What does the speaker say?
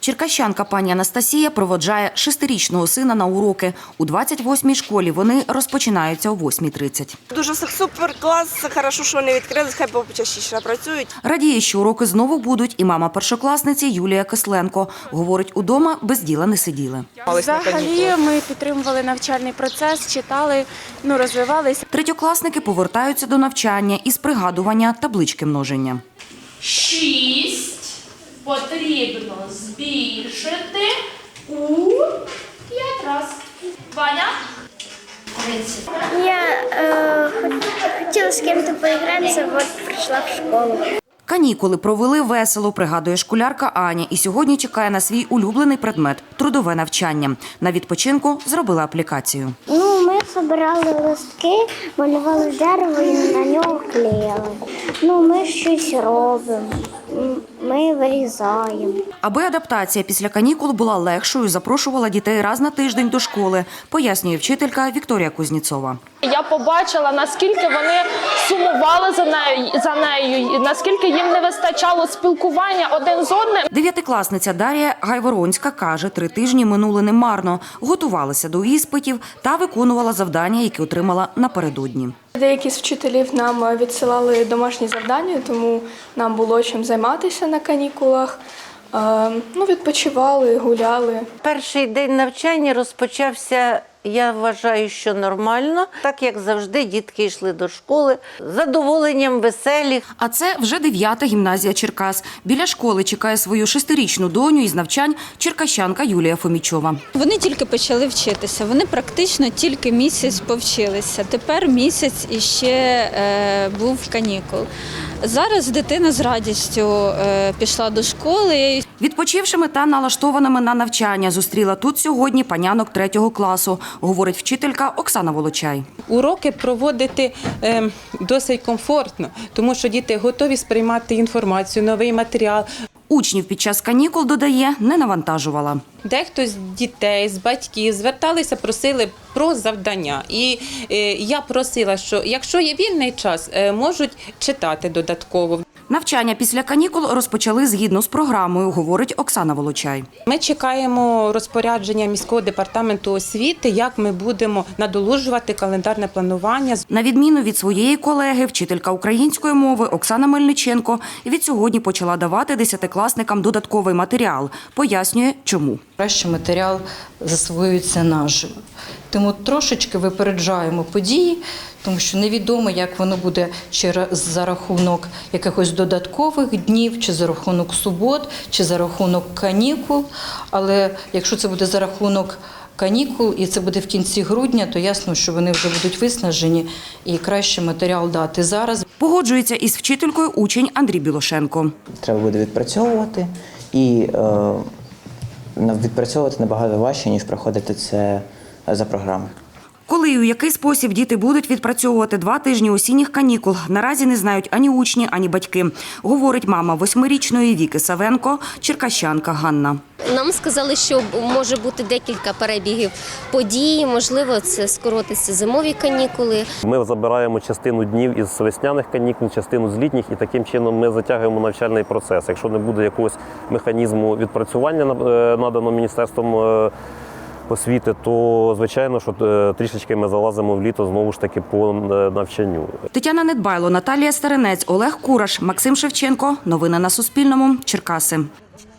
Черкащанка пані Анастасія проводжає шестирічного сина на уроки. У 28-й школі вони розпочинаються о 8.30. Дуже супер клас, хорошо, що вони відкрились, хай почастіше працюють. Радіє, що уроки знову будуть, і мама першокласниці Юлія Кисленко. Говорить, удома без діла не сиділи. Взагалі ми підтримували навчальний процес, читали, ну розвивалися. Третьокласники повертаються до навчання із пригадування таблички множення. 6 потрібно збільшити у 5 раз. Ваня? Я е, хотіла з ким-то поігратися, от прийшла в школу. Канікули провели весело, пригадує школярка Аня, і сьогодні чекає на свій улюблений предмет трудове навчання. На відпочинку зробила аплікацію. Ну, ми збирали листки, малювали дерево і на нього клеїли. Ну, ми щось робимо, ми вирізаємо. Аби адаптація після канікул була легшою, запрошувала дітей раз на тиждень до школи, пояснює вчителька Вікторія Кузніцова. Я побачила, наскільки вони сумували за нею за нею, наскільки їм не вистачало спілкування один з одним. Дев'ятикласниця Дар'я Гайворонська каже, три тижні минули немарно, готувалася до іспитів та виконувала завдання, які отримала напередодні. Деякі з вчителів нам відсилали домашні завдання, тому нам було чим займатися на канікулах. Е, Ну, відпочивали, гуляли. Перший день навчання розпочався, я вважаю, що нормально, так як завжди, дітки йшли до школи з задоволенням, веселі. А це вже дев'ята гімназія Черкас. Біля школи чекає свою шестирічну доню із навчань черкащанка Юлія Фомічова. Вони тільки почали вчитися. Вони практично тільки місяць повчилися. Тепер місяць іще е, був канікул. Зараз дитина з радістю е, пішла до школи. Відпочившими та налаштованими на навчання зустріла тут сьогодні панянок третього класу, говорить вчителька Оксана Волочай. Уроки проводити е, досить комфортно, тому що діти готові сприймати інформацію, новий матеріал. Учнів під час канікул, додає, не навантажувала. Дехто з дітей, з батьків зверталися, просили про завдання. І е, я просила, що якщо є вільний час, е, можуть читати додатково. Навчання після канікул розпочали згідно з програмою, говорить Оксана Волочай. Ми чекаємо розпорядження міського департаменту освіти, як ми будемо надолужувати календарне планування. На відміну від своєї колеги, вчителька української мови Оксана Мельниченко від сьогодні почала давати десятикласникам додатковий матеріал. Пояснює, чому. краще матеріал засвоюється наживо. Тому трошечки випереджаємо події, тому що невідомо, як воно буде через за рахунок якихось додаткових днів, чи за рахунок субот, чи за рахунок канікул. Але якщо це буде за рахунок канікул і це буде в кінці грудня, то ясно, що вони вже будуть виснажені і краще матеріал дати зараз. Погоджується із вчителькою учень Андрій Білошенко. треба буде відпрацьовувати і е, на- відпрацьовувати набагато важче, ніж проходити це за програмою. Коли і у який спосіб діти будуть відпрацьовувати два тижні осінніх канікул, наразі не знають ані учні, ані батьки, говорить мама восьмирічної Віки Савенко, черкащанка Ганна. Нам сказали, що може бути декілька перебігів подій. Можливо, це скоротиться зимові канікули. Ми забираємо частину днів із весняних канікул, частину з літніх, і таким чином ми затягуємо навчальний процес. Якщо не буде якогось механізму відпрацювання е, наданого міністерством е, освіти, то звичайно, що е, трішечки ми залазимо в літо знову ж таки по е, навчанню. Тетяна Недбайло, Наталія Старинець, Олег Кураш, Максим Шевченко. Новини на Суспільному. Черкаси.